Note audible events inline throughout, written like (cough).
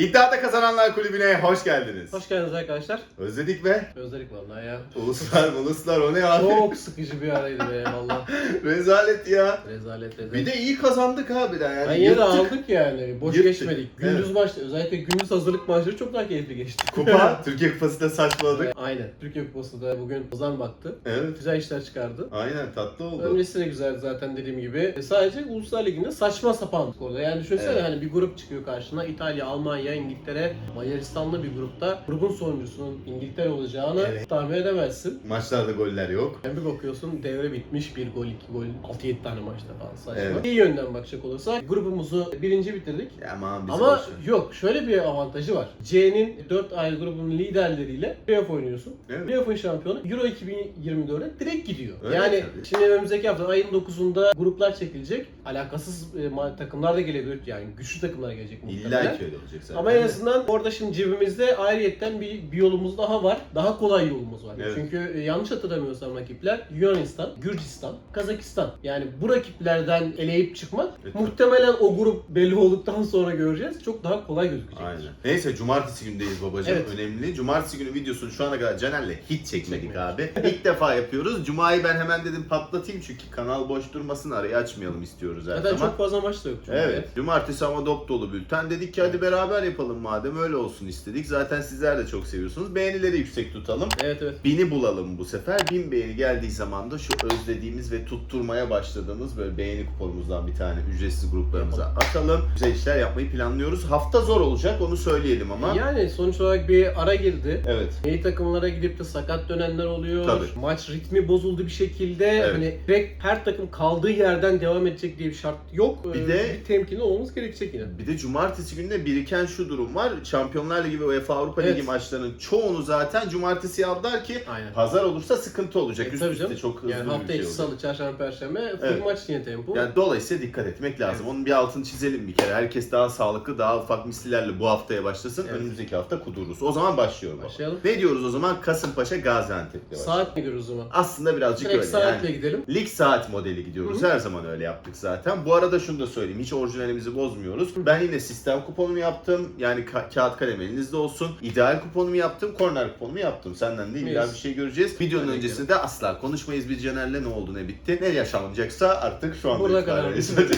İddiada Kazananlar Kulübü'ne hoş geldiniz. Hoş geldiniz arkadaşlar. Özledik be. Özledik vallahi ya. Uluslar uluslar o ne abi? Çok sıkıcı bir araydı be valla. (laughs) Rezalet ya. Rezalet rezalet. Bir de iyi kazandık abi de yani. ben yırttık. aldık yani. Boş Yırttık. geçmedik. Gündüz Evet. maçta özellikle gündüz hazırlık maçları çok daha keyifli geçti. Kupa, (laughs) Türkiye Kupası da saçmaladık. Aynen. Türkiye Kupası da bugün Ozan baktı. Evet. Güzel işler çıkardı. Aynen tatlı oldu. Öncesi de güzeldi zaten dediğim gibi. E, Sadece Uluslar Ligi'nde saçma sapan orada. Yani düşünsene Evet. hani bir grup çıkıyor karşına. İtalya, Almanya, İngiltere, Macaristan'la bir grupta. Grubun sonuncusunun İngiltere olacağını Evet. tahmin edemezsin. Maçlarda goller yok. Yani bir bakıyorsun devre bitmiş bir gol, iki gol, 6-7 tane maçta falan saçma. Evet. İyi yönden bakacak olursak grubumuzu birinci bitirdik. Ya aman bizi Ama boş ver. yok şöyle bir avantajı var. C'nin 4 ayrı grubunun liderleriyle playoff oynuyorsun. Evet. Playoff'un şampiyonu Euro 2024'e direkt gidiyor. Öyle yani tabii. şimdi önümüzdeki hafta ayın 9'unda gruplar çekilecek. Alakasız e, ma- takımlar da gelebilir. Yani güçlü takımlar gelecek muhtemelen. İlla ki öyle olacak zaten. Ama en azından orada şimdi cebimizde ayrıyetten bir, bir yolumuz daha var. Daha kolay yolumuz var. Evet. Çünkü e, yanlış hatırlamıyorsam rakipler Yunanistan, Gürcistan, Kazakistan. Yani bu rakiplerden eleyip çıkmak Evet. muhtemelen o grup belli olduktan sonra göreceğiz. Çok daha kolay gözükecek. Aynen. Neyse cumartesi gündeyiz babacığım. Evet. Önemli. Cumartesi günü videosunu şu ana kadar Caner'le hiç çekmedik Çekmedik. abi. İlk defa yapıyoruz. Cuma'yı ben hemen dedim patlatayım çünkü kanal boş durmasın arayı açmayalım istiyoruz her Zaten zaman. çok fazla maç da yok. çünkü. Evet. Cumartesi ama dop dolu bülten. Dedik ki hadi beraber yapalım madem öyle olsun istedik. Zaten sizler de çok seviyorsunuz. Beğenileri yüksek tutalım. Evet evet. Bini bulalım bu sefer. Bin beğeni geldiği zaman da şu özlediğimiz ve tutturmaya başladığımız böyle beğeni kuponumuzdan bir tane ücretsiz gruplarımıza atalım. Güzel işler yapmayı planlıyoruz. Hafta zor olacak onu söyleyelim ama. Yani sonuç olarak bir ara girdi. Evet. Milli takımlara gidip de sakat dönenler oluyor. Tabii. Maç ritmi bozuldu bir şekilde. Evet. Hani direkt her takım kaldığı yerden devam edecek diye bir şart yok. Bir Ee, de- bir temkinli olmamız gerekecek yine. Bir de cumartesi gününe biriken şu durum var. Şampiyonlar Ligi ve UEFA Avrupa Ligi Evet. maçlarının çoğunu zaten cumartesi aldılar ki Aynen. pazar olursa sıkıntı olacak. E, Üst tabii canım. çok hızlı Yani bir hafta şey içi olacak. salı, çarşamba, perşembe full Evet. maç yine tempo. Yani dolayısıyla dikkat etmek lazım. Onun bir altını çizelim bir kere. Herkes daha sağlıklı, daha ufak mislilerle bu haftaya başlasın. Evet. Önümüzdeki hafta kudururuz. O zaman başlıyorum. Başlayalım. Ne diyoruz o zaman? Kasımpaşa Gaziantep'le başlayalım. Saat ne görürüz o zaman? Aslında birazcık Direkt öyle saatle yani. gidelim. Lig saat modeli gidiyoruz. Hı. Her zaman öyle yaptık zaten. Bu arada şunu da söyleyeyim. Hiç orijinalimizi bozmuyoruz. Ben yine sistem kuponumu yaptım. Yani ka- kağıt kalem elinizde olsun. İdeal kuponumu yaptım. Korner kuponumu yaptım. Senden de illa bir şey göreceğiz. Videonun Hadi öncesinde asla konuşmayız biz Caner'le ne oldu ne bitti. Ne yaşanacaksa artık şu anda Burada itibaren kadar.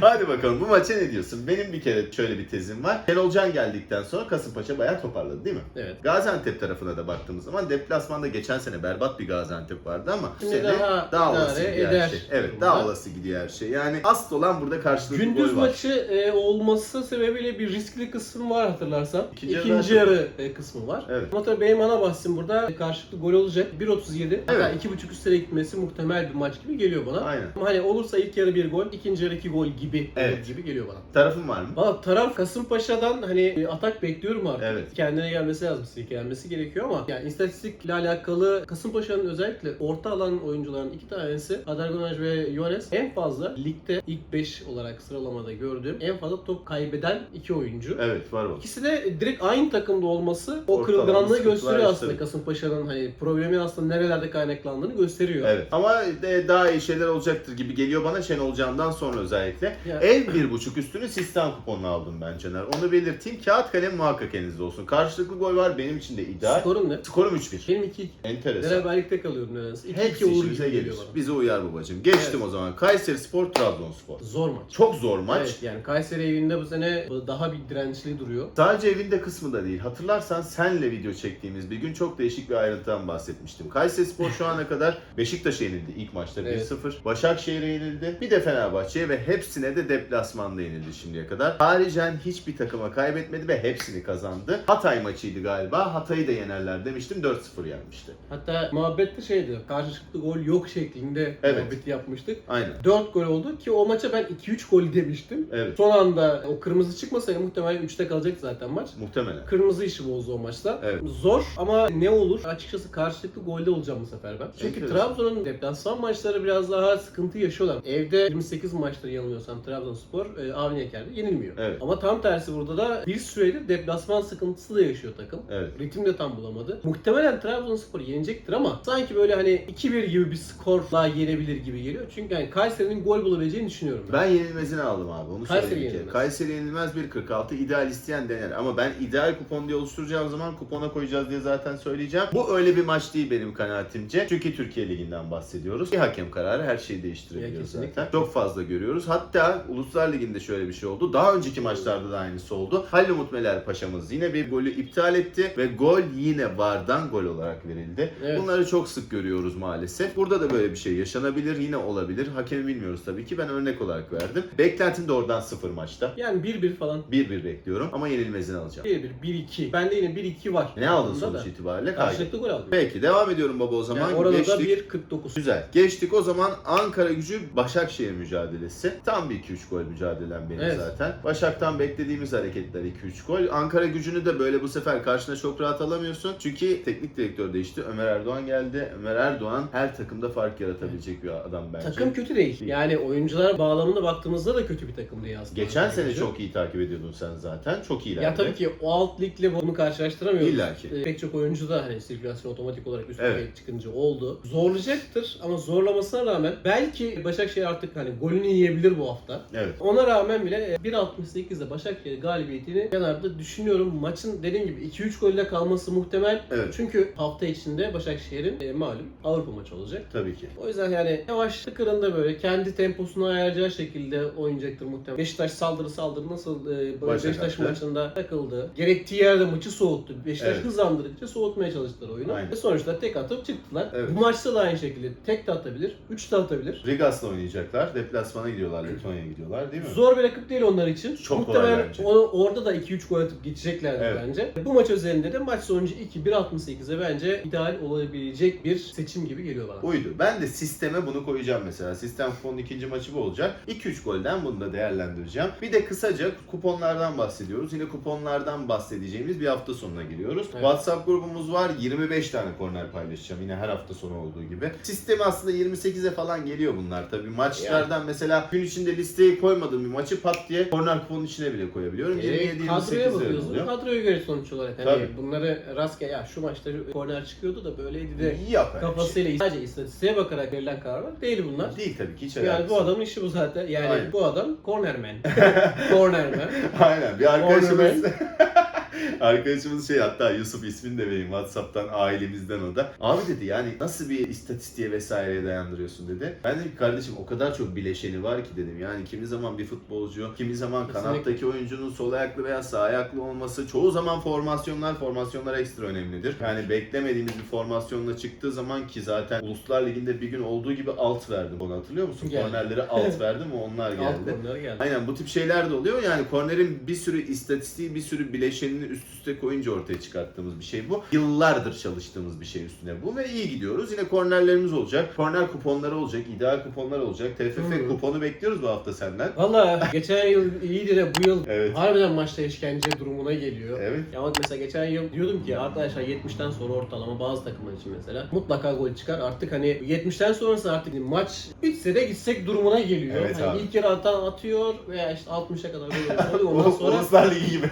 (laughs) Hadi bakalım bu maça ne diyorsun? Benim bir kere şöyle bir tezim var. Şenol Can geldikten sonra Kasımpaşa bayağı toparladı değil mi? Evet. Gaziantep tarafına da baktığımız zaman deplasmanda geçen sene berbat bir Gaziantep vardı ama bu sene daha daha, olası gidiyor eder her şey. Evet durumda. daha olası gidiyor her şey. Yani asıl olan burada karşılıklı Gündüz gol var. maçı e, olması sebebiyle bir riskli kısım var hatırlarsan. İkinci İkinci, yarı yarı e, kısmı var. Evet. Ama tabii benim ana bahsim burada karşılıklı gol olacak. 1.37 hatta Evet. 2.5 üstlere gitmesi muhtemel bir maç gibi geliyor bana. Aynen. Ama hani olursa ilk yarı bir gol, ikinci yarı iki gol gibi Evet. gibi geliyor bana. Tarafın var mı? Valla taraf Kasımpaşa'dan hani e, atak bekliyorum artık. Evet. Kendine gelmesi lazım, silkelenmesi gerekiyor ama yani istatistikle alakalı Kasımpaşa'nın özellikle orta alan oyuncuların iki tanesi Adargonaj ve Yones en fazla ligde ilk 5 olarak sıralamada gördüğüm en fazla top kaybeden iki oyuncu. Evet var bak. İkisi de direkt aynı takımda olması o Ortalama kırılganlığı sıkıntılar gösteriyor aslında yaşadı. Kasımpaşa'nın hani problemin aslında nerelerde kaynaklandığını gösteriyor. Evet. Ama de daha iyi şeyler olacaktır gibi geliyor bana Şenol Can'dan sonra özellikle. Ya- Ev bir buçuk üstünü sistem kuponunu aldım ben Caner. Onu belirteyim. Kağıt kalem muhakkak elinizde olsun. Karşılıklı gol var benim için de ideal. Skorun ne? Skorum 3-1. Benim 2 Enteresan. Beraberlikte kalıyorum neredeyse. 2-2 Hepsi olur işimize gibi gelir. geliyor bana. Bize uyar babacığım. Geçtim Evet. o zaman. Kayseri Spor, Trabzonspor. Zor maç. Çok zor maç. Evet yani Kayseri evinde bu sene daha bir dirençli duruyor. Sadece evinde kısmı da değil. Hatırlarsan senle video çektiğimiz bir gün çok değişik bir ayrıntıdan bahsetmiştim. Kayseri Spor şu ana kadar Beşiktaş'a yenildi ilk maçta Evet. 1-0. Başakşehir'e yenildi. Bir de Fenerbahçe'ye ve hepsine de deplasmanda yenildi şimdiye kadar. Haricen hiçbir takıma kaybetmedi ve hepsini kazandı. Hatay maçıydı galiba. Hatay'ı da yenerler demiştim. 4-0 yenmişti. Hatta muhabbette şeydi, karşılıklı gol yok şeklinde Evet. muhabbeti yapmıştık. Aynen. 4 gol oldu ki o maça ben 2-3 gol demiştim. Evet. Son anda o kırmızı çıkmasaydı muhtemelen 3'te kalacaktı zaten maç. Muhtemelen. Kırmızı işi bozdu o maçta. Evet. Zor ama ne olur? Açıkçası karşılıklı golde olacağım bu sefer ben. Çünkü Enteresan. Trabzon'un deplasman maçları biraz daha sıkıntı yaşıyorlar. Evde 28 maçtır yanılmıyorsam Trabzonspor e, Avni Eker'de yenilmiyor. Evet. Ama tam tersi burada da bir süredir deplasman sıkıntısı da yaşıyor takım. Evet. Ritim de tam bulamadı. Muhtemelen Trabzonspor yenecektir ama sanki böyle hani 2-1 gibi bir skorla yenebilir gibi geliyor. Çünkü yani Kayseri'nin gol bulabileceğini düşünüyorum ben. Ben yenilmezini aldım abi. Onu Kayseri söyleyeyim yenilmez. Kayseri yenilmez 1.46. ideal ideal isteyen dener. Ama ben ideal kupon diye oluşturacağım zaman kupona koyacağız diye zaten söyleyeceğim. Bu öyle bir maç değil benim kanaatimce. Çünkü Türkiye Ligi'nden bahsediyoruz. Bir hakem kararı her şeyi değiştirebiliyor zaten. Çok fazla görüyoruz. Hatta Uluslar Ligi'nde şöyle bir şey oldu. Daha önceki maçlarda da aynısı oldu. Halil Umut Meler Paşa'mız yine bir golü iptal etti ve gol yine VAR'dan gol olarak verildi. Evet. Bunları çok sık görüyoruz maalesef. Burada da böyle bir şey yaşanabilir. Yine olabilir. Hakemi bilmiyoruz tabii ki. Ben örnek olarak verdim. Beklentim de oradan sıfır maçta. Yani 1-1 falan. 1-1 bekliyorum ama yenilmezini alacağım. 1-1, 1-2. Bende yine 1-2 var. Ne aldın Bunda sonuç da. itibariyle? Karşılıklı gol aldım. Peki devam ediyorum baba o zaman. Yani orada Geçtik. da 1-49. Güzel. Geçtik o zaman Ankara gücü Başakşehir mücadelesi. Tam bir 2-3 gol mücadelem benim Evet. zaten. Başak'tan beklediğimiz hareketler 2-3 gol. Ankara gücünü de böyle bu sefer karşına çok rahat alamıyorsun. Çünkü teknik direktör değişti. Ömer Erdoğan geldi. Ömer Erdoğan her takımda fark yaratabilecek bir adam bence. Takım kötü değil. Yani oyuncular bağlamına baktığımızda da kötü bir takım değil aslında. Geçen sene çok iyi takip ediyordun sen zaten. Çok iyilerdi. Ya tabii ki o alt ligle bunu karşılaştıramıyoruz. İlla ki. Ee, Pek çok oyuncu da hani sirkülasyon otomatik olarak üstüne Evet. çıkınca oldu. Zorlayacaktır ama zorlamasına rağmen belki Başakşehir artık hani golünü yiyebilir bu hafta. Evet. Ona rağmen bile e, 1.68'de Başakşehir galibiyetini kenarda düşünüyorum. Maçın dediğim gibi 2-3 golle kalması muhtemel. Evet. Çünkü hafta içinde Başakşehir'in e, malum Avrupa maçı olacak. Tabii ki. O yüzden yani yavaş tıkırında böyle kendi temposunu ayaracağı şekilde oynayacaktır muhtemelen. Beşiktaş saldırı saldırı nasıl e, Başak Beşiktaş maçında takıldı. Gerektiği yerde maçı soğuttu. Beşiktaş Evet. hızlandırdıkça soğutmaya çalıştılar oyunu. Aynen. Ve sonuçta tek atıp çıktılar. Evet. Bu maçta da aynı şekilde tek de atabilir, üç de atabilir. Rigas'la oynayacaklar. Deplasmana gidiyorlar. Letonya'ya gidiyorlar değil mi? Zor bir rakip değil onlar için. Çok kolay Muhtemelen bence. onu- orada da 2-3 gol atıp geçeceklerdir Evet. bence. Bu maç özelinde de maç sonucu 2-1.68'e bence ideal olabilecek bir seçim gibi geliyor bana. Uydu. Ben de sisteme bunu koyacağım mesela. Sistem kuponun ikinci maçı bu olacak. 2-3 golden bunu da değerlendireceğim. Bir de kısaca kuponlardan bahsediyoruz. Yine kuponlardan bahsedeceğimiz bir hafta sonuna giriyoruz. Evet. WhatsApp grubumuz var. 25 tane korner paylaşacağım. Yine her hafta sonu olduğu gibi. Sistemi aslında 28'e falan geliyor bunlar. Tabii maçlardan mesela gün içinde listeye koymadığım bir maçı pat diye korner kuponun içine bile koyabiliyorum. E, 27 kadroya 28 bakıyorsun. oluyor. Kadroya göre sonuç olarak hani Tabii. bunları rastgele ya şu maçta korner çıkıyordu da böyleydi de yapar. kafasıyla sadece istatistiğe bakarak verilen kararlar değil bunlar. Değil tabii ki hiç Yani bu yok. adamın işi bu zaten. Yani Aynen. bu adam cornerman. (laughs) cornerman. Aynen bir arkadaşımız Cornerman. (laughs) (laughs) arkadaşımız şey hatta Yusuf ismini de vereyim Whatsapp'tan ailemizden o da. Abi dedi yani nasıl bir istatistiğe vesaireye dayandırıyorsun dedi. Ben dedim kardeşim o kadar çok bileşeni var ki dedim. Yani kimi zaman bir futbolcu, kimi zaman Kesinlikle. kanattaki oyuncunun sol ayaklı veya sağ ayaklı olması, çoğu zaman formasyonlar, formasyonlar ekstra önemlidir. Yani beklemediğimiz bir formasyonla çıktığı zaman ki zaten Uluslar Ligi'nde bir gün olduğu gibi alt verdim. Onu hatırlıyor musun? Geldi. Kornerleri (laughs) alt verdim ve onlar Alt geldi. korner geldi. Aynen bu tip şeyler de oluyor. Yani kornerin bir sürü istatistiği, bir sürü bileşenini üst üste koyunca ortaya çıkarttığımız bir şey bu. Yıllardır çalıştığımız bir şey üstüne bu ve iyi gidiyoruz. Yine kornerlerimiz olacak. Korner kuponları olacak, ideal kuponlar olacak. TFF Hmm. kuponu bekliyoruz bu hafta senden. Valla geçen yıl iyiydi de bu yıl Evet. harbiden maçta işkence durumuna geliyor. Evet. Ya bak mesela geçen yıl diyordum ki arkadaşlar 70'ten sonra ortalama bazı takımlar için mesela mutlaka gol çıkar. Artık hani 70'ten sonrası artık maç bitse de gitsek durumuna geliyor. Evet hani abi. ilk yarı atan atıyor veya işte 60'a kadar gol oluyor. (laughs) Ondan sonra Uluslar Ligi gibi.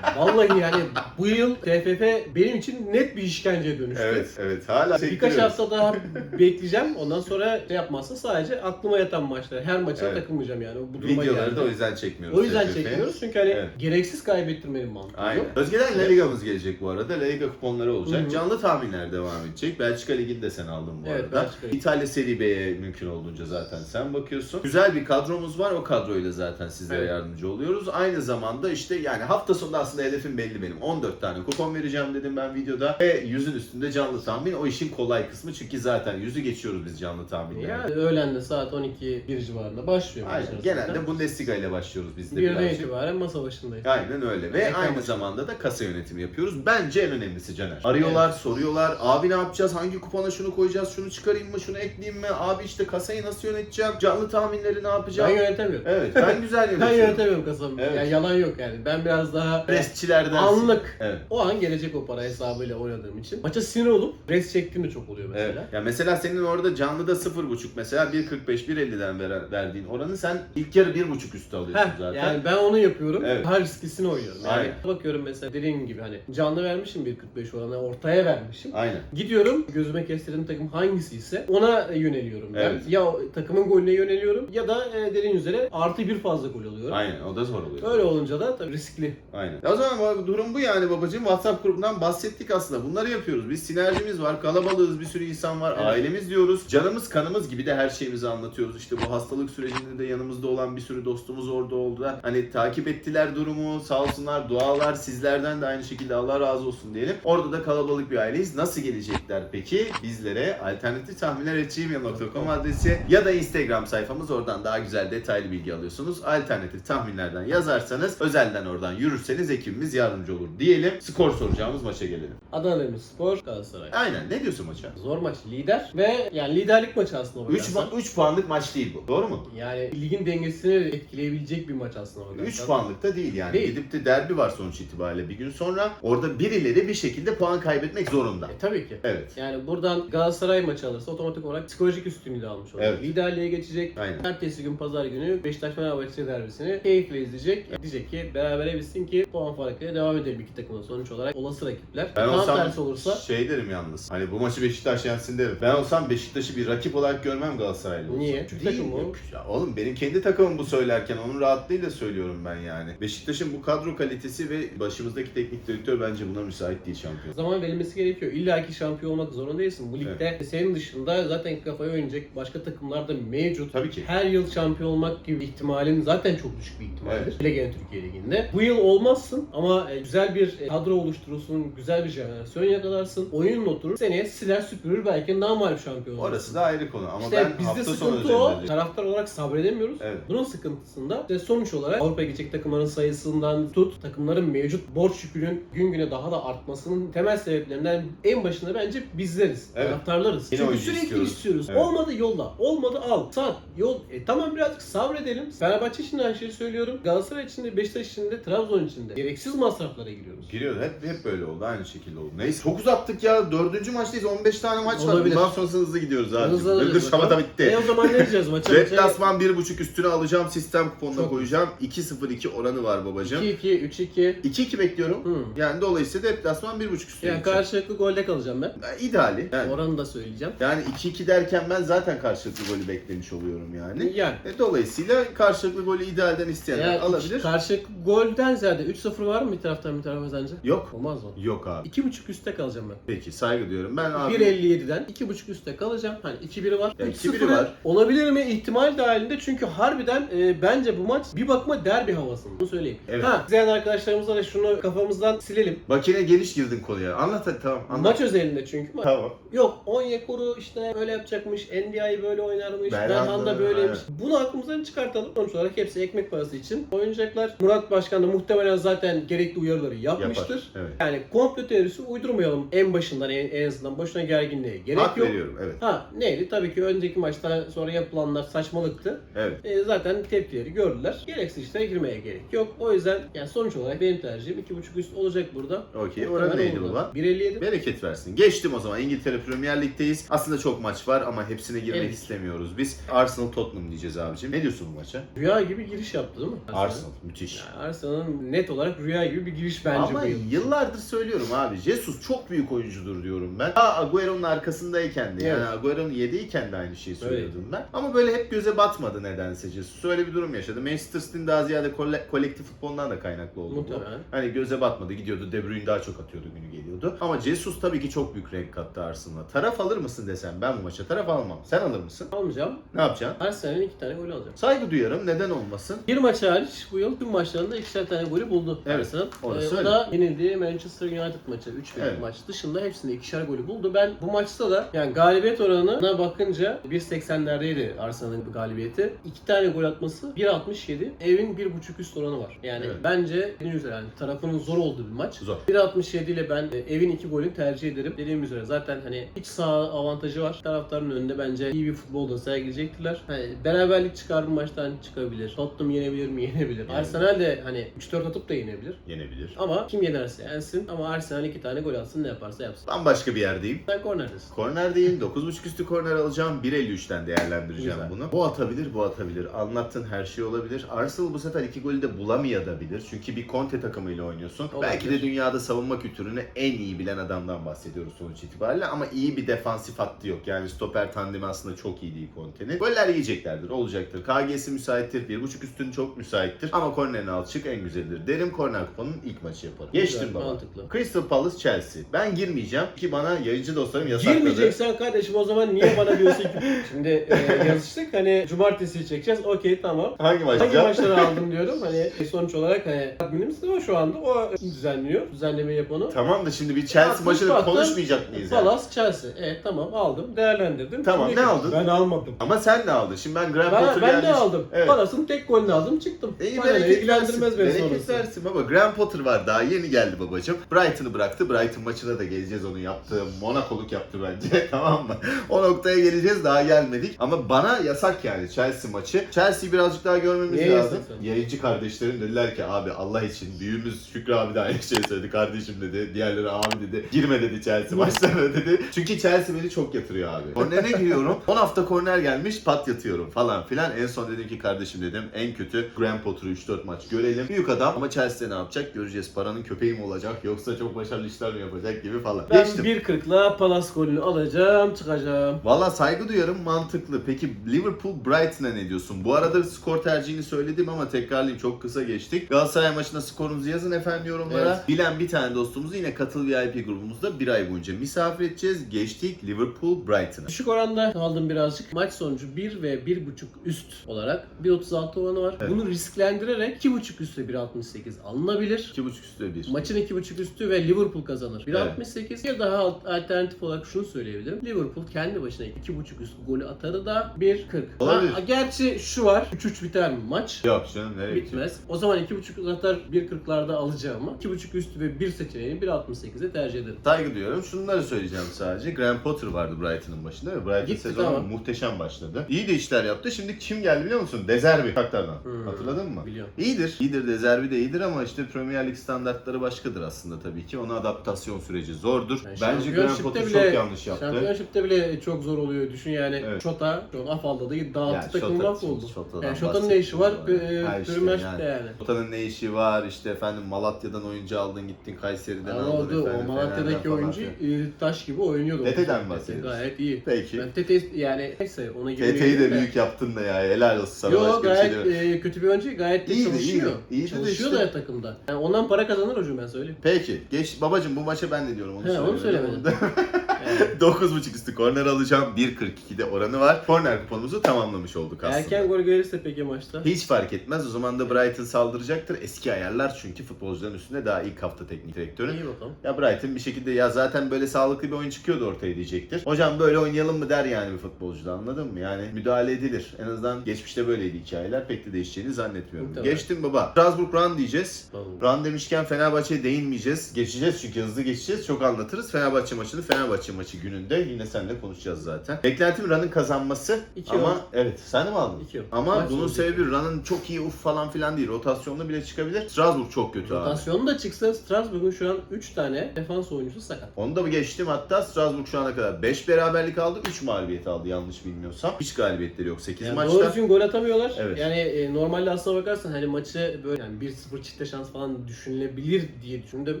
vallahi yani bu yıl TFF benim için net bir işkenceye dönüştü. evet, evet. Hala Birkaç sektiriyoruz. hafta daha bekleyeceğim. Ondan sonra şey yapmazsa sadece aklıma yatan maçlar. Her maça Evet. takılmayacağım yani. Bu duruma Videoları geldi. da o yüzden çekmiyoruz. O yüzden TFF çekmiyoruz çünkü hani Evet. gereksiz kaybettirmenin mantığı Aynen. yok. Özge'den La Liga'mız gelecek bu arada. La Liga kuponları olacak. Hı hı. Canlı tahminler devam edecek. Belçika Ligi'ni de sen aldın bu Evet, arada. Belçika Ligi. İtalya Serie B'ye mümkün olduğunca zaten sen bakıyorsun. Güzel bir kadromuz var. O kadroyla zaten sizlere Evet. yardımcı oluyoruz. Aynı zamanda işte yani hafta sonunda aslında hedefim belli benim. 14 tane kupon vereceğim dedim ben videoda. Ve yüzün üstünde canlı tahmin. O işin kolay kısmı. Çünkü zaten yüzü geçiyoruz biz canlı tahminlerde. Yani öğlen de saat 12 1 civarında başlıyor. Aynen. maçlar Genelde. Bundesliga ile başlıyoruz biz de Birden itibaren masa başındayız. Aynen öyle ve Ekran aynı başı. zamanda da kasa yönetimi yapıyoruz. Bence en önemlisi Caner. Arıyorlar, soruyorlar. Abi ne yapacağız? Hangi kupona şunu koyacağız? Şunu çıkarayım mı? Şunu ekleyeyim mi? Abi işte kasayı nasıl yöneteceğim? Canlı tahminleri ne Ben yapacağım? yönetemiyorum. Evet, ben güzel (laughs) Ben yönetiyorum. yönetemiyorum kasamı. Evet. Yani yalan yok yani. Ben biraz daha Presçilerden. Anlık Evet. o an gelecek o para hesabıyla oynadığım için. Maça sinir olup res çektiğim de çok oluyor Evet. mesela. Ya mesela senin orada canlıda 0.5 mesela 1.45 1.50'den ver- verdiğin oranı sen ilk yarı 1.5 üstü alıyorsun Heh, zaten. yani ben onu yapıyorum. Evet. Her risklisini oynuyorum. Yani Aynen. bakıyorum mesela dediğim gibi hani canlı vermişim 1.45 oranı ortaya vermişim. Aynen. Gidiyorum gözüme kestirdiğim takım hangisi ise ona yöneliyorum ben. Evet. Ya takımın golüne yöneliyorum ya da e, dediğin üzere artı bir fazla gol alıyorum. Aynen o da zor oluyor. Öyle olunca da tabii riskli. Aynen. O zaman bu- durum bu yani babacığım. WhatsApp grubundan bahsettik aslında. Bunları yapıyoruz. Biz sinerjimiz var, kalabalığız, bir sürü insan var, Evet. ailemiz diyoruz. Canımız kanımız gibi de her şeyimizi anlatıyoruz. İşte bu hastalık sürecinde de yanımızda olan bir sürü dostumuz orada oldular. Hani takip ettiler durumu. Sağ olsunlar, dualar sizlerden de aynı şekilde Allah razı olsun diyelim. Orada da kalabalık bir aileyiz. Nasıl gelecekler peki? Bizlere alternatif tahminler gmail.com adresi ya da Instagram sayfamız oradan daha güzel detaylı bilgi alıyorsunuz. Alternatif tahminlerden yazarsanız özelden oradan yürürseniz ekibimiz yardımcı olur diyelim. Skor soracağımız maça gelelim. Adana Demirspor, Galatasaray. Aynen ne diyorsun maça? Zor maç. Lider ve yani liderlik maçı aslında 3 bakarsan. 3 puanlık maç değil bu. Doğru mu? Yani ligin dengesini etkileyebilecek bir maç aslında bakarsan. 3 puanlık da değil yani. Değil. Gidip de derbi var sonuç itibariyle bir gün sonra. Orada birileri bir şekilde puan kaybetmek zorunda. E, tabii ki. Evet. Yani buradan Galatasaray maçı alırsa otomatik olarak psikolojik üstünlüğü almış olur. Evet. Liderliğe geçecek. Aynen. Ertesi gün pazar günü Beşiktaş Fenerbahçe derbisini keyifle izleyecek. Diyecek ki berabere bitsin ki puan farkıyla devam edelim iki takımın sonuç olarak olası rakipler. Ben Tam olsam tersi olursa şey derim yalnız. Hani bu maçı Beşiktaş yensin derim. Ben olsam Beşiktaş'ı bir rakip olarak görmem Galatasaraylı olsam. Niye? Türk takımı Değil. o. Yok Ya oğlum benim kendi takımım bu söylerken onun rahatlığıyla söylüyorum ben yani. Beşiktaş'ın bu kadro kalitesi ve başımızdaki teknik direktör bence buna müsait değil şampiyon. zaman verilmesi gerekiyor. İlla ki şampiyon olmak zorunda değilsin. Bu ligde senin dışında zaten kafaya oynayacak başka takımlar da mevcut. Tabii ki. Her yıl şampiyon olmak gibi ihtimalin zaten çok düşük bir ihtimaldir. Evet. Hele gene Türkiye Ligi'nde. Bu yıl olmazsın ama e, güzel bir e, kadro oluşturursun, güzel bir jenerasyon yakalarsın. Oyunun oturur, seneye siler süpürür belki mağlup şampiyon olursun. Orası da ayrı konu ama İşte ben bizde hafta sonu sıkıntı o. özelinde. Taraftar olarak sabredemiyoruz. Evet. Bunun sıkıntısında işte sonuç olarak Avrupa'ya gidecek takımların sayısından tut, takımların mevcut borç yükünün gün güne daha da artmasının temel sebeplerinden en başında bence bizleriz. Evet. Taraftarlarız. Yine Çünkü oyuncu sürekli istiyoruz. istiyoruz. Evet. Olmadı yolla. Olmadı al. Sat. Yol. E, tamam birazcık sabredelim. Fenerbahçe için de aynı şeyi söylüyorum. Galatasaray için de, Beşiktaş için de, Trabzon için de. Gereksiz masraflara giriyoruz. Giriyor hep hep böyle oldu aynı şekilde oldu. Neyse çok uzattık ya dördüncü maçtayız 15 tane maç var. Olabilir. Bundan sonrası hızlı gidiyoruz abi. Hızlı Gırgır şamata bakalım. bitti. E o zaman ne diyeceğiz maça? maça? Deplasman 1.5 üstüne alacağım sistem kuponuna Çok koyacağım. 2-0-2 oranı var babacığım. 2-2, 3-2. 2-2 bekliyorum. Hı. Yani dolayısıyla deplasman 1.5 üstüne Yani gidecek. karşılıklı golde kalacağım ben. Yani İdeali. Yani, Oranı da söyleyeceğim. yani 2-2 derken ben zaten karşılıklı golü beklemiş oluyorum yani. Yani. E, dolayısıyla karşılıklı golü idealden isteyenler Yani alabilir. Karşılıklı golden ziyade 3-0 var mı bir taraftan bir tarafa sence? Yok. Olmaz mı? Yok abi. 2.5 üstte kalacağım ben. Peki saygı diyorum. Ben abi 1.57'den 2.5 üstte kalacağım. Hani 2-1'i var. Ya 3-0'ı 2-1'i var. Olabilir mi? İhtimal dahilinde çünkü harbiden e, bence bu maç bir bakıma derbi havasında. Bunu söyleyeyim. Evet. Ha, izleyen arkadaşlarımıza da şunu kafamızdan silelim. Bakine geniş girdin konuya. Anlat hadi tamam. Anlat. Maç özelinde çünkü. Tamam. Yok Onyekuru işte öyle yapacakmış, NDI'yi böyle oynarmış, Belhanda, Belhanda böyleymiş. evet. Bunu aklımızdan çıkartalım. Sonuç olarak hepsi ekmek parası için oynayacaklar. Murat Başkan da muhtemelen zaten gerekli uyarıları yapmıştır. Yapar. Evet. Yani komplo teorisi uydurmayalım en başından en, en azından. Boşuna gerginliğe gerek Hak yok. veriyorum. Evet. Ha neydi? Tabii ki önceki maçtan sonra yapılanlar saçmalıktı. Evet. E, zaten tepkileri gördüler. Gereksiz işlere girmeye gerek yok. O yüzden yani sonuç olarak benim tercihim 2.5 üst olacak burada. Okey. Oran neydi baba? 1.57. Bereket versin. Geçtim o zaman. İngiltere Premier Lig'deyiz. Aslında çok maç var ama hepsine girmek Evet. istemiyoruz biz. Arsenal Tottenham diyeceğiz abicim. Ne diyorsun bu maça? Rüya gibi giriş yaptı değil mi? Arsenal. Müthiş. Yani Arsenal'ın net olarak rüya gibi bir giriş bence Ama bu yıl. yıllardır söylüyorum abi. Jesus çok büyük oyuncudur diyorum ben. Ha Agüero'nun arkasındayken de yani Evet. Agüero'nun yediyken de aynı şeyi söylüyordum ben. Ama böyle hep göze batmadı nedense Jesus. Öyle bir durum yaşadı. Manchester City'nin daha ziyade kole- kolektif futbolundan da kaynaklı oldu bu. Muhtemelen. Hani göze batmadı. Gidiyordu De Bruyne daha çok atıyordu günü geliyordu. Ama Jesus tabii ki çok büyük renk kattı Arsenal'a. Taraf alır mısın desem ben bu maça taraf almam. Sen alır mısın? Almayacağım. Ne yapacaksın? Arsenal'in iki tane gol alacağım. Saygı duyarım. Neden olmasın? Bir maç hariç bu yıl tüm maçlarında ikişer tane golü buldu Evet, Arsenal. Orası Ee, o da yenildiği Manchester United maçı 3-1 Evet. maç dışında hepsinde ikişer golü buldu. Ben bu maçta da yani galibiyet oranına bakınca 1.80'lerdeydi Arsenal'ın galibiyeti. İki tane gol atması 1.67. Evin 1.5 üst oranı var. Yani Evet. bence dediğim üzere yani tarafının zor olduğu bir maç. Zor. 1.67 ile ben e, evin iki golünü tercih ederim. Dediğim üzere zaten hani iç saha avantajı var. Taraftarın önünde bence iyi bir futbol da sergileyecekler. Hani beraberlik çıkar bu maçtan çıkabilir. Tottenham yenebilir mi? (laughs) Yenebilir. Arsenal de hani 3-4 atıp da yenebilir. Yenebilir. Ama kim yenerse yensin. Ama Arsenal iki tane gol atsın ne yaparsa yapsın. Bambaşka bir yerdeyim. Sen kornerdesin. Kornerdeyim. 9.5 üstü korner alacağım. 1.53'ten değerlendireceğim Güzel. bunu. Bu atabilir, bu atabilir. Anlattığın her şey olabilir. Arsenal bu sefer iki golü de bulamayabilir. Çünkü bir Conte takımıyla oynuyorsun. Olabilir. Belki de dünyada savunma kültürünü en iyi bilen adamdan bahsediyoruz sonuç itibariyle. Ama iyi bir defansif hattı yok. Yani stoper tandemi aslında çok iyi değil Conte'nin. Goller yiyeceklerdir, olacaktır. KG'si müsaittir, 1.5 üstün çok müsaittir. Ama kornerin altı şık en güzelidir. Derim korner kuponun ilk maçı yapalım. Geçtim Güzel, baba. mantıklı. Crystal Palace Chelsea. Ben girmeyeceğim ki bana yayıncı dostlarım yasakladı. Girmeyeceksen kardeşim o zaman niye bana diyorsun ki? (laughs) Şimdi e, yazıştık hani cumartesi çekeceğiz. Okey tamam. Hangi maç? Hangi maçları aldın diyorum. Hani sonuç olarak hani adminimiz de o şu anda. O düzenliyor. Düzenlemeyi yap onu. Tamam da şimdi bir Chelsea Bak, maçını baktım, konuşmayacak mıyız yani? Palace, Chelsea. Evet tamam aldım. Değerlendirdim. Tamam, Şimdi- ne aldın? Ben almadım. Ama sen ne aldın? Şimdi ben Graham Ben, Potter ben gelmiş. de aldım. Evet. Palace'ın tek golünü aldım çıktım. İyi Bana ne, bereket ilgilendirmez beni Bereket sonrası. versin baba. Graham Potter var daha yeni geldi babacım. Brighton'ı bıraktı. Brighton maçına da geleceğiz onu yaptığı. Monakoluk yaptı bence (laughs) tamam mı? O noktaya geleceğiz daha gelmedik. Ama bana yasak yani Chelsea maçı. Chelsea'yi birazcık daha görmemiz Niye lazım. yasak sana? Yayıncı kardeşlerim dediler ki abi Allah için büyüğümüz Şükrü abi de aynı şeyi söyledi. Kardeşim dedi. Diğerleri abi dedi. Girme dedi Chelsea maçlarına dedi. Çünkü Chelsea beni çok yatırıyor abi. Kornere giriyorum. (laughs) 10 hafta korner gelmiş pat yatıyorum falan filan. En son dedim ki kardeşim dedim en kötü Graham Potter'ı 3-4 maç görelim. Büyük adam ama Chelsea ne yapacak göreceğiz. Paranın köpeği mi olacak yoksa çok başarılı işler mi yapacak gibi falan. Ben Geçtim. 1.40'la Palace golünü alacağım çıkacağım. Valla saygı duyarım mantıklı. Peki Liverpool Brighton'a ne diyorsun? Bu arada skor tercihini söyledim ama tekrarlayayım çok kısa geçtik. Galatasaray maçında skorunuzu yazın efendim yorumlara. Evet. Bilen bir tane dostumuzu yine katıl VIP grubumuzda bir ay boyunca misafir edeceğiz. Geçtik Liverpool Brighton'a. Düşük oranda aldım birazcık. Maç sonucu 1 ve 1.5 üst olarak 1.36 oranı var. Evet. Bunu risklendirerek 2.5 üstte 1.68 alınabilir. 2.5 üstü 1. Maçın 2.5 üstü ve Liverpool kazanır. 1.68 bir daha alt- alternatif olarak şunu söyleyebilirim. Liverpool kendi başına 2.5 üst golü atarı da 1.40. Olabilir. Ha, gerçi şu var. 3-3 biter mi maç? Yok canım nereye? Bitmez. O zaman 2.5 atar 1.40'larda alacağım ama 2.5 üstü ve 1 seçeneğini 1.68'e tercih ederim. Saygı duyuyorum. Şunları söyleyeceğim sadece. Graham Potter vardı Brighton'ın başında ve Brighton Gitti, sezonu tamam. muhteşem başladı. İyi de işler yaptı. Şimdi kim geldi biliyor musun? Dezerbi. Taktardan. Hmm, Hatırladın mı? Biliyorum. İyidir. İyidir. Dezerbi de iyidir ama işte Premier Lig standartları başkadır aslında tabii ki. Ona adaptasyon süreci zordur. Yani Bence Graham Championship'te Potter bile- çok yanlış yaptı. Şampiyonşipte bile çok zor oluyor. Düşün yani Evet. Şota, şu an Afal'da da Yani dağıttı takımı Şota- mahvoldu. Yani Şota'nın ne işi var? bahsetmiyorum. Ha işte Premiership'te yani. yani. Şota'nın ne işi var? İşte efendim Malatya'dan oyuncu aldın gittin Kayseri'den Ama aldın o, o. Malatya'daki falan oyuncu filan. e, taş gibi oynuyordu. Tete'den Tete bahsediyorsun. Gayet iyi. Peki. Ben Tete yani neyse ona girmeyeyim TT'yi de büyük yaptın da ya. Helal olsun sana. Yo başka bir şey gayet e, kötü bir oyuncu gayet İyiydi, çalışıyor. iyiydi. İyiydi çalışıyor da takımda. Yani ondan para kazanır hocam ben söyleyeyim. Peki. Geç babacım bu maça ben de diyorum onu He, onu söylemedim. (laughs) (laughs) söylemedin. 9.5 üstü korner alacağım. 1.42'de oranı var. Korner kuponumuzu tamamlamış olduk aslında. Erken gol gelirse peki maçta? Hiç fark etmez. O zaman da Brighton saldıracaktır. Eski ayarlar çünkü futbolcuların üstünde daha ilk hafta teknik direktörü. İyi bakalım. Ya Brighton bir şekilde ya zaten böyle sağlıklı bir oyun çıkıyordu ortaya diyecektir. Hocam böyle oynayalım mı der yani bir futbolcu da anladın mı? Yani müdahale edilir. En azından geçmişte böyleydi hikayeler. Pek de değişeceğini zannetmiyorum. Muhtemelen. Geçtim baba. Strasbourg Run diyeceğiz. Tamam. Run demişken Fenerbahçe'ye değinmeyeceğiz. Geçeceğiz çünkü hızlı geçeceğiz. Çok anlatırız. Fenerbahçe maçını Fenerbahçe maçı gününde yine seninle konuşacağız zaten. Beklentim Run'ın kazanması İki ama yok. evet sen de mi aldın? İki yok. Ama Maç bunun sonu sebebi Run'ın çok iyi uf falan filan değil. Rotasyonlu bile çıkabilir. Strasbourg çok kötü abi. Rotasyonu da çıksa Strasbourg'un şu an 3 tane defans oyuncusu sakat. Onu da mı geçtim hatta Strasbourg şu ana kadar 5 beraberlik aldı 3 mağlubiyet aldı yanlış bilmiyorsam. Hiç galibiyetleri yok 8 Yani maçta. doğru düzgün gol atamıyorlar. Evet. Yani e, normalde aslına bakarsan hani maçı böyle yani 1-0 çifte şans falan düşünülebilir diye düşündüm.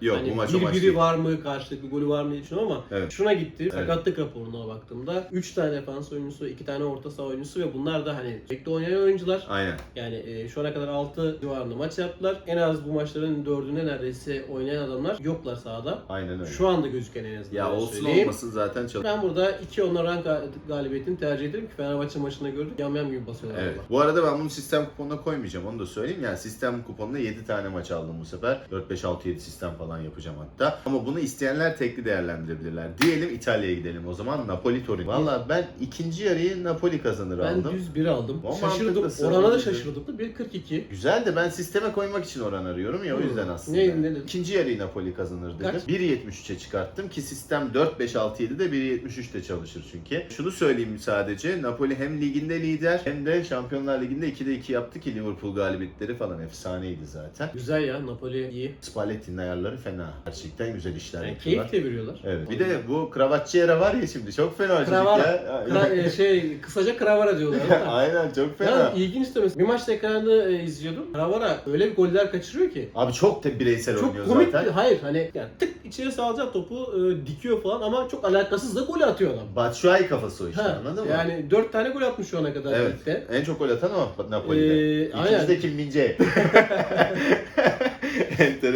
Yok hani bu maç o bir maç biri değil. var mı karşılıklı bir golü var mı diye düşünüyorum ama Evet. Şuna gitti. Evet. Sakatlık raporuna baktığımda 3 tane defans oyuncusu, 2 tane orta saha oyuncusu ve bunlar da hani sürekli oynayan oyuncular. Aynen. Yani e, şu ana kadar 6 civarında maç yaptılar. En az bu maçların 4'ünde neredeyse oynayan adamlar yoklar sahada. Aynen öyle. Şu anda gözüken en azından. ya olsun söyleyeyim. olmasın zaten çalış. Ben burada 2 onaran ga- galibiyetini tercih ederim ki Fenerbahçe maçında gördük. Yam yam gibi basıyorlar. Evet. valla. Bu arada ben bunu sistem kuponuna koymayacağım onu da söyleyeyim. Yani sistem kuponuna 7 tane maç aldım bu sefer. 4 5 6 7 sistem falan yapacağım hatta. Ama bunu isteyenler tekli değerlendirebilirler. Diyelim İtalya'ya gidelim o zaman. Napoli Torino. Valla ben ikinci yarıyı Napoli kazanır Ben aldım. düz 1 aldım. O şaşırdım. Orana da şaşırdım da 1.42. Güzel de ben sisteme koymak için oran arıyorum ya o Hmm. yüzden aslında. Ne- ne? İkinci yarıyı Napoli kazanır dedim. Kaç? 1.73'e çıkarttım ki sistem 4-5-6-7'de 1.73'te çalışır çünkü. Şunu söyleyeyim sadece Napoli hem liginde lider hem de Şampiyonlar Ligi'nde 2'de 2 yaptı ki Liverpool galibiyetleri falan efsaneydi zaten. Güzel ya Napoli iyi. Spalletti'nin ayarları fena. Gerçekten güzel işler Yani yapıyorlar. keyif de veriyorlar. Evet. Bir de Bu kravatçı yere var ya şimdi çok fena çocuk Kravara. ya. Kra- e, (laughs) şey kısaca Kravara diyorlar. (laughs) Aynen çok fena. Ya ilginç de mesela bir maç tekrarını e, izliyordum. Kravara öyle bir goller kaçırıyor ki. Abi çok da bireysel Çok oynuyor komik. zaten. Hayır hani yani tık içeri salacak topu e, dikiyor falan ama çok alakasız da gol atıyor adam. Batshuayi kafası o işte Ha, anladın mı? yani 4 tane gol atmış şu ana kadar Evet. ligde. En çok gol atan o Napoli'de. Ee, aynen. de Kim (laughs)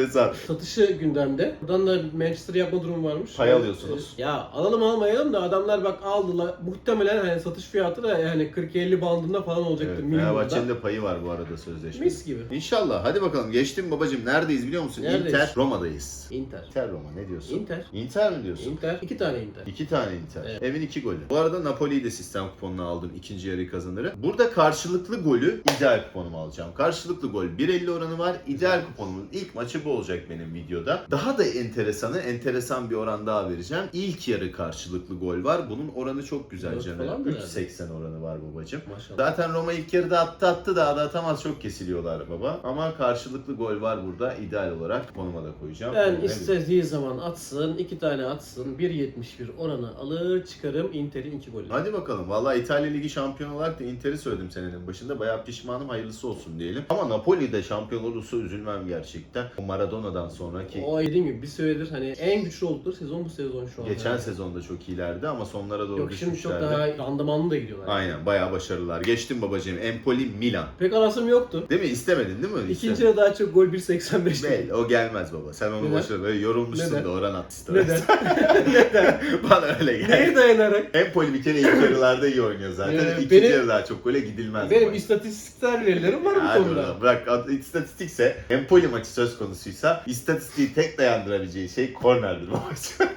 Enteresan. Satışı gündemde. Buradan da Manchester yapma durumu varmış. Pay alıyorsunuz. Ee, Ya alalım almayalım da adamlar bak aldılar. Muhtemelen hani satış fiyatı da yani 40-50 bandında falan olacaktır Evet, minimumda. Fenerbahçe'nin de payı var bu arada sözleşmede. Mis gibi. İnşallah. Hadi bakalım. Geçtim babacım. Neredeyiz biliyor musun? Neredeyiz? Inter Roma'dayız. Inter. Inter Roma ne diyorsun? Inter. Inter mi diyorsun? Inter. iki tane Inter. İki tane Inter. Evet. Evin iki golü. Bu arada Napoli'yi de sistem kuponuna aldım. ikinci yarı kazanırı. Burada karşılıklı golü ideal kuponuma alacağım. Karşılıklı gol 1.50 oranı var. İdeal kuponumun ilk maçı bu olacak benim videoda. Daha da enteresanı, enteresan bir oran daha vereceğim. İlk yarı karşılıklı gol var. Bunun oranı çok güzel mı 3.80 oranı var babacım. Maşallah. Zaten Roma ilk yarıda attı attı daha da atamaz çok kesiliyorlar baba. Ama karşılıklı gol var burada ideal olarak kuponuma da koyacağım. Ben bileyim. istediği zaman atsın, iki tane atsın, 1.71 oranı alır çıkarım Inter'in iki golü. Hadi bakalım. Vallahi İtalya Ligi şampiyon olarak da Inter'i söyledim senenin başında. Bayağı pişmanım hayırlısı olsun diyelim. Ama Napoli de şampiyon olursa üzülmem gerçekten. O Maradona'dan sonraki O dediğim gibi bir süredir hani en güçlü oldukları sezon bu sezon şu an. geçen yani. sezonda çok iyilerdi ama sonlara doğru Yok şimdi çok düşmüşlerdi. daha randımanlı da gidiyorlar. Aynen bayağı başarılılar. Geçtim babacığım. Empoli Milan. Pek arasım yoktu. Değil mi? İstemedin değil mi? İkinci yarı daha çok gol 1.85. Belli, o gelmez baba. Sen onu Neden? başarılı böyle yorulmuşsun Neden? da oran at Neden? (laughs) Neden? Bana öyle geldi. Neye dayanarak? Empoli bir kere ilk yarılarda iyi oynuyor zaten. Ee, İkinci benim- yarı daha çok gole gidilmez. Benim baba. istatistiksel verilerim var bu Hadi konuda. Bırak ad- istatistikse Empoli maçı söz konusuysa istatistiği tek dayandırabileceği şey kornerdir bu maç.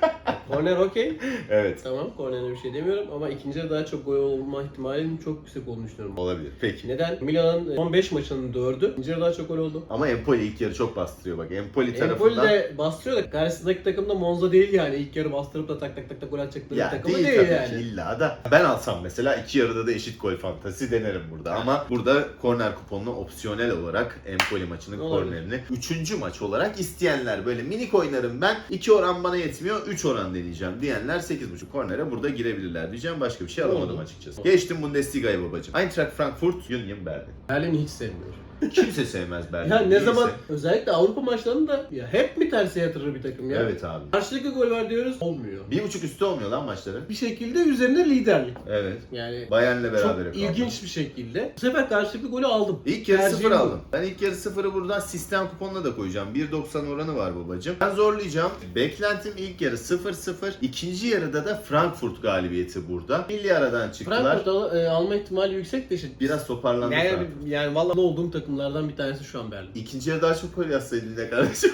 Korner okey. evet. Tamam kornerine bir şey demiyorum ama ikinci yarı daha çok gol olma ihtimalinin çok yüksek olduğunu düşünüyorum. Olabilir. Peki. Neden? Milan'ın son 5 maçının 4'ü. İkinci yarı daha çok gol oldu. Ama Empoli ilk yarı çok bastırıyor bak. Empoli Empoli tarafından de bastırıyor da karşısındaki takım da Monza değil yani. İlk yarı bastırıp da tak tak tak tak gol atacakları ya bir takım değil, değil, tabii yani. ki illa da. Ben alsam mesela iki yarıda da eşit gol fantasi denerim burada. Ama burada korner kuponunu opsiyonel olarak Empoli maçının Olabilir. kornerini. Üçüncü maç olarak isteyenler böyle minik oynarım ben. iki oran bana yetmiyor. Üç oran deneyeceğim diyenler 8.5 kornere burada girebilirler diyeceğim. Başka bir şey alamadım açıkçası. Geçtim Bundesliga'ya babacım. Eintracht Frankfurt, Union Berlin. Berlin'i hiç sevmiyorum. Kimse sevmez Berlin. Ya ne Niyeyse. zaman özellikle Avrupa maçlarında ya hep mi terse yatırır bir takım ya? Evet abi. Karşılıklı gol var diyoruz olmuyor. Bir buçuk üstü olmuyor lan maçları. Bir şekilde üzerine liderlik. Evet. Yani Bayern'le beraber çok ilginç bir şekilde. Bu sefer karşılıklı golü aldım. İlk yarı Tercihim sıfır bu. aldım. Ben ilk yarı sıfırı buradan sistem kuponuna da koyacağım. 1.90 oranı var babacım. Ben zorlayacağım. Beklentim ilk yarı 0-0. İkinci yarıda da Frankfurt galibiyeti burada. Milli aradan çıktılar. Frankfurt al- e, alma ihtimali yüksek de işte. Biraz toparlandı yani, Frankfurt. yani vallahi olduğum takımlardan bir tanesi şu an Berlin. İkinci yarı daha çok gol yazsaydın ne kardeşim.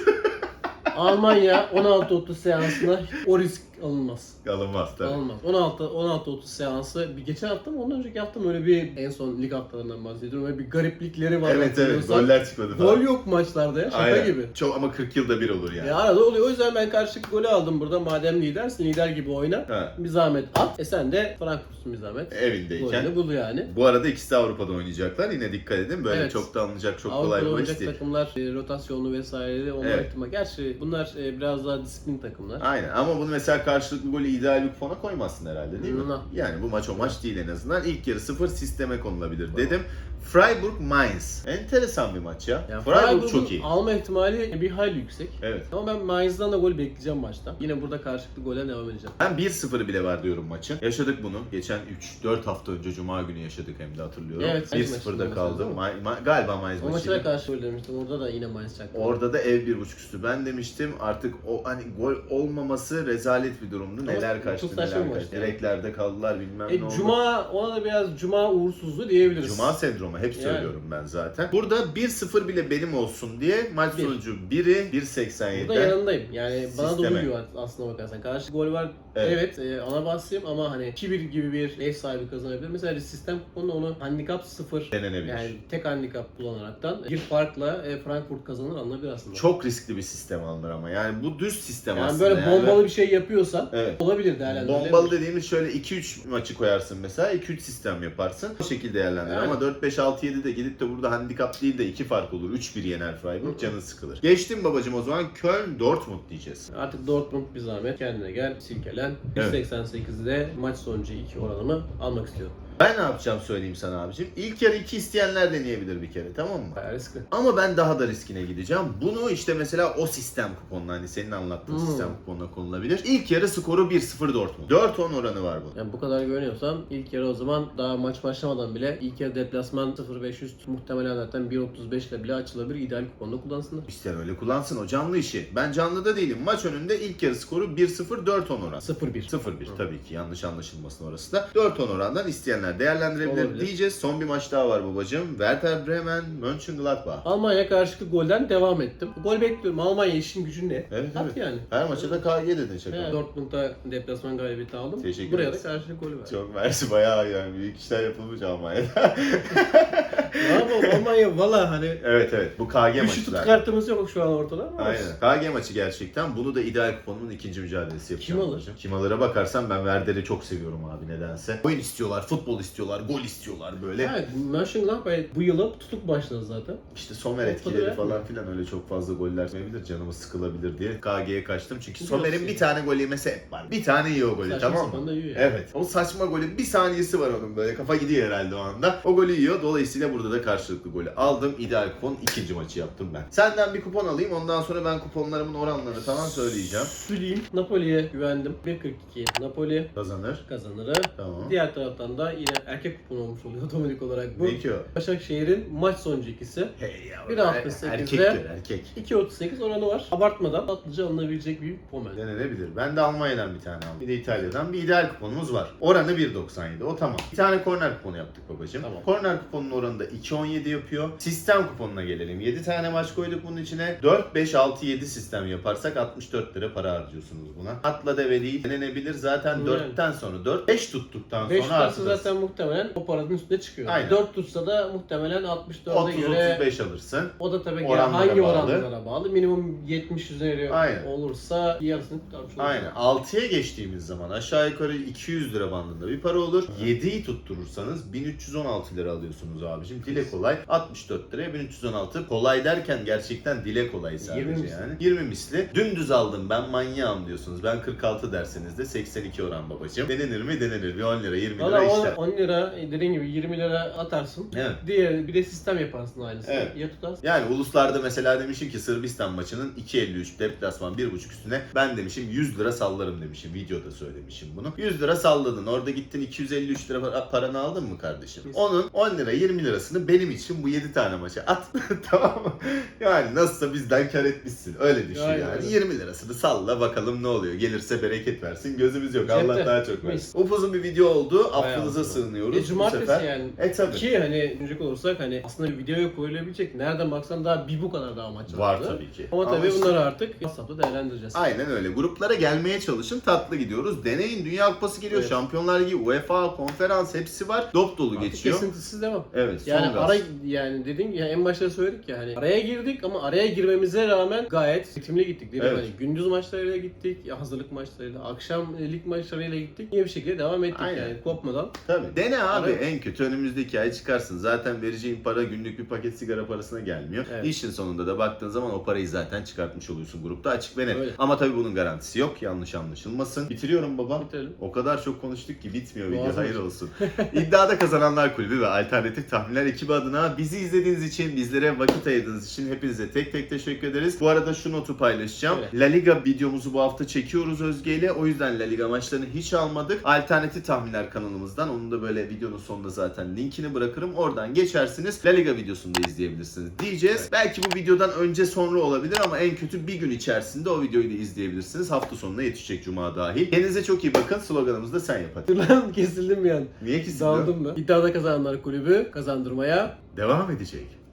Almanya 16-30 seansına o risk alınmaz. Alınmaz tabii. Alınmaz. 16 16-30 seansı bir geçen hafta mı ondan önceki hafta mı öyle bir en son lig haftalarından bahsediyorum. Öyle bir gariplikleri var. Evet evet goller çıkmadı falan. Gol yok maçlarda ya şaka Aynen. gibi. Çok ama 40 yılda bir olur yani. Ya arada oluyor. O yüzden ben karşılıklı golü aldım burada. Madem lidersin lider gibi oyna. Ha. Bir zahmet at. E sen de Frankfurt'un bir zahmet. Evindeyken. Golünü bul yani. Bu arada ikisi de Avrupa'da oynayacaklar. Yine dikkat edin. Böyle Evet. çok da alınacak çok kolay Avrupa'da bir maç oynayacak değil. takımlar e, rotasyonlu vesaire olma Evet. ihtimali. Gerçi bunlar e, biraz daha disiplin takımlar. Aynen ama bunu mesela karşılıklı golü ideal bir kupona koymazsın herhalde değil mi? Yani bu maç o maç değil en azından. İlk yarı sıfır sisteme konulabilir dedim. Freiburg Mainz. Enteresan bir maç ya. Yani Freiburg Freiburg'un çok iyi. alma ihtimali bir hayli yüksek. Evet. Ama ben Mainz'dan da gol bekleyeceğim maçta. Yine burada karşılıklı gole devam edeceğim. Ben 1-0'ı bile var diyorum maçın. Yaşadık bunu. Geçen 3-4 hafta önce Cuma günü yaşadık hem de hatırlıyorum. Evet, Mainz 1-0'da maçında kaldım. mesela. Ma- ma- galiba Mainz O maçına karşı gol demiştim. Orada da yine Mainz çaktı. Orada da ev bir buçuk üstü. Ben demiştim artık o hani gol olmaması rezalet bir durumdu. Ama Neler çok kaçtı bir neler maçtı kaçtı. yani. Direklerde kaldılar bilmem ne E, oldu. Cuma ona da biraz Cuma uğursuzluğu diyebiliriz. Cuma sendromu hep Yani. söylüyorum ben zaten. Burada 1-0 bile benim olsun diye maç Bir. sonucu 1'i 1.87'den Burada yanındayım. Yani bana da Sisteme. uyuyor aslına bakarsan. Karşı gol var. Evet. Evet, e, ana bahsiyim ama hani 2-1 gibi bir ev sahibi kazanabilir. Mesela sistem kuponunda onu handikap 0 denenebilir. yani tek handikap kullanaraktan bir farkla e, Frankfurt kazanır anılabilir aslında. Çok riskli bir sistem alınır ama. Yani bu düz sistem yani aslında. böyle bombalı bir şey yapıyorsan Evet. olabilir değerlendirilebilir. Bombalı dediğimiz şöyle 2-3 maçı koyarsın mesela. 2-3 sistem yaparsın. O şekilde değerlendir. Yani. Ama 4-5-6-7'de gidip de burada handikap değil de 2 fark olur. 3-1 yener Freiburg. Canın sıkılır. Geçtim babacım o zaman Köln Dortmund diyeceğiz. Artık Dortmund bir zahmet kendine gel, silkelen. Evet. 188'de maç sonucu 2 oranımı almak istiyorum. Ben ne yapacağım söyleyeyim sana abicim. İlk yarı 2 isteyenler deneyebilir bir kere tamam mı? Bayağı riskli. Ama ben daha da riskine gideceğim. Bunu işte mesela o sistem kuponuna hani senin anlattığın Hmm. sistem kuponuna konulabilir. İlk yarı skoru 1-0 Dortmund. 4-10 oranı var bunun. Yani bu kadar güveniyorsam ilk yarı o zaman daha maç başlamadan bile ilk yarı deplasman 0-5 üst muhtemelen zaten 1.35 ile bile açılabilir. İdeal kuponda kullansınlar. İster öyle kullansın o canlı işi. Ben canlıda değilim. Maç önünde ilk yarı skoru 1-0 4-10 oran. 0-1. 0-1 tabii ki yanlış anlaşılmasın orası da. 4-10 orandan isteyenler değerlendirebilir Olabilir. diyeceğiz. Son bir maç daha var babacığım. Werder Bremen, Mönchengladbach. Almanya karşılıklı golden devam ettim. Gol bekliyorum. Almanya işin gücü ne? Evet, evet. yani. Her maça da KG dedin şaka. Evet. Dortmund'a deplasman galibiyeti aldım. Teşekkür Buraya ederiz. da karşılık golü verdim. Çok mersi bayağı yani büyük işler yapılmış Almanya'da. (laughs) Ne yapalım Almanya valla hani evet evet bu KG güçlü maçı tutuk zaten. kartımız yok şu an ortada ama Aynen. KG maçı gerçekten. Bunu da ideal kuponumun ikinci mücadelesi yapacağım. Kim alır? Kim alır'a bakarsan ben Werder'i çok seviyorum abi nedense. Oyun istiyorlar, futbol istiyorlar, gol istiyorlar böyle. Evet, Mönchengladbach bu yıla tutuk başladı zaten. İşte Somer etkileri falan filan öyle çok fazla goller yemeyebilir. Canımız sıkılabilir diye KG'ye kaçtım. Çünkü Biliyorsun Somer'in bir tane gol yemesi hep var. Bir tane yiyor o golü Saçma tamam sapan mı? yiyor yani. Evet. O saçma golün bir saniyesi var onun böyle. Kafa gidiyor herhalde o anda. O golü yiyor. Dolayısıyla burada da karşılıklı golü aldım. İdeal kupon ikinci maçı yaptım ben. Senden bir kupon alayım. Ondan sonra ben kuponlarımın oranlarını falan söyleyeceğim. Söyleyeyim. Napoli'ye güvendim. 1.42 Napoli Kazanır. kazanırı. Tamam. Diğer taraftan da yine erkek kupon olmuş oluyor (laughs) otomatik olarak bu. Ne ki o? Başakşehir'in maç sonucu ikisi. Hey ya. Bir hafta sekizde- Erkektir erkek. 2.38 oranı var. Abartmadan tatlıca alınabilecek bir kupon bence. Denenebilir. Ben de Almanya'dan bir tane aldım. Bir de İtalya'dan bir ideal kuponumuz var. Oranı 1.97. O tamam. Bir tane korner kuponu yaptık babacığım. Tamam. Korner kuponunun oranı da 2.17 yapıyor. Sistem kuponuna gelelim. 7 tane maç koyduk bunun içine. 4, 5, 6, 7 sistem yaparsak 64 lira para harcıyorsunuz buna. Atla deve değil. Denenebilir. Zaten Yani. 4'ten sonra 4, 5 tuttuktan 5 sonra tutarsa artırırsın. Zaten muhtemelen o paranın üstüne çıkıyor. Aynen. 4 tutsa da muhtemelen 64'e göre 30-35 alırsın. o da tabii ki Oranlara hangi bağlı. oranlara bağlı. Minimum 70 üzeri Aynen. olursa yarısını tutarmış olur. Aynen. 6'ya geçtiğimiz zaman aşağı yukarı 200 lira bandında bir para olur. 7'yi tutturursanız 1316 lira alıyorsunuz abicim. Dile kolay. 64 liraya 1316. Kolay derken gerçekten dile kolay sadece 20 misli. yani. 20 misli. Dümdüz aldım ben manyağım diyorsunuz. Ben 46 derseniz de 82 oran babacım. Denenir mi? Denenir. Bir 10 lira 20 Valla lira işte. 10 lira dediğin gibi 20 lira atarsın. Evet. Diğer bir de sistem yaparsın aynısını. Evet. Ya tutarsın. Yani uluslarda mesela demişim ki Sırbistan maçının 2.53 deplasman 1.5 üstüne ben demişim 100 lira sallarım demişim. Videoda söylemişim bunu. 100 lira salladın. Orada gittin 253 lira para- paranı aldın mı kardeşim? Biz- Onun 10 lira 20 lirasını benim için bu 7 tane maça at. (laughs) tamam mı? Yani nasılsa bizden kar etmişsin. Öyle düşün Aynen yani. öyle. 20 lirasını salla bakalım ne oluyor. Gelirse bereket versin. Gözümüz yok. Cepte. Allah daha çok versin. Upuzun bir video oldu. Affınıza. Sığınıyoruz E, bu cumartesi sefer. yani. E tabii. Ki hani düşünecek olursak hani aslında bir videoya koyulabilecek nereden baksan daha bir bu kadar daha maç Var vardı. tabii ki. Ama, Ama tabii işte- bunları artık WhatsApp'ta değerlendireceğiz. Aynen öyle. Gruplara gelmeye çalışın. Tatlı gidiyoruz. Deneyin. Dünya Kupası geliyor. Evet. Şampiyonlar Ligi, UEFA, konferans hepsi var. Dop dolu Artık geçiyor. kesintisiz devam. Evet. Son Yani gaz. ara yani dediğim gibi en başta söyledik ya hani araya girdik ama araya girmemize rağmen gayet ritimli gittik. Değil mi? Evet. Hani gündüz maçlarıyla gittik, hazırlık maçlarıyla, akşam lig maçlarıyla gittik. İyi bir şekilde devam ettik Aynen. yani kopmadan. Tabii. Dene abi. Evet. En kötü önümüzdeki ay çıkarsın. Zaten vereceğin para günlük bir paket sigara parasına gelmiyor. Evet. İşin sonunda da baktığın zaman o parayı zaten çıkartmış oluyorsun grupta. Açık ve net. Öyle. Ama tabii bunun garantisi yok. Yanlış anlaşılmasın. Bitiriyorum baba. Bitirelim. O kadar çok konuştuk ki bitmiyor video. Hayır olsun. (laughs) İddiada Kazananlar Kulübü ve Alternatif Tahminler ekibi adına bizi izlediğiniz için, bizlere vakit ayırdığınız için hepinize tek tek teşekkür ederiz. Bu arada şu notu paylaşacağım. Evet. La Liga videomuzu bu hafta çekiyoruz Özge ile. O yüzden La Liga maçlarını hiç almadık. Alternatif Tahminler kanalımızdan. Onun da böyle videonun sonunda zaten linkini bırakırım. Oradan geçersiniz. La Liga videosunu da izleyebilirsiniz diyeceğiz. Evet. Belki bu videodan önce sonra olabilir ama en kötü bir gün içerisinde o videoyu da izleyebilirsiniz. Hafta sonuna yetişecek Cuma dahil. Kendinize çok iyi bakın. Sloganımızı da sen yap hadi. Lan kesildim an. Niye ki Daldım mı? İddiada kazananlar kulübü kazandırmaya Devam edecek.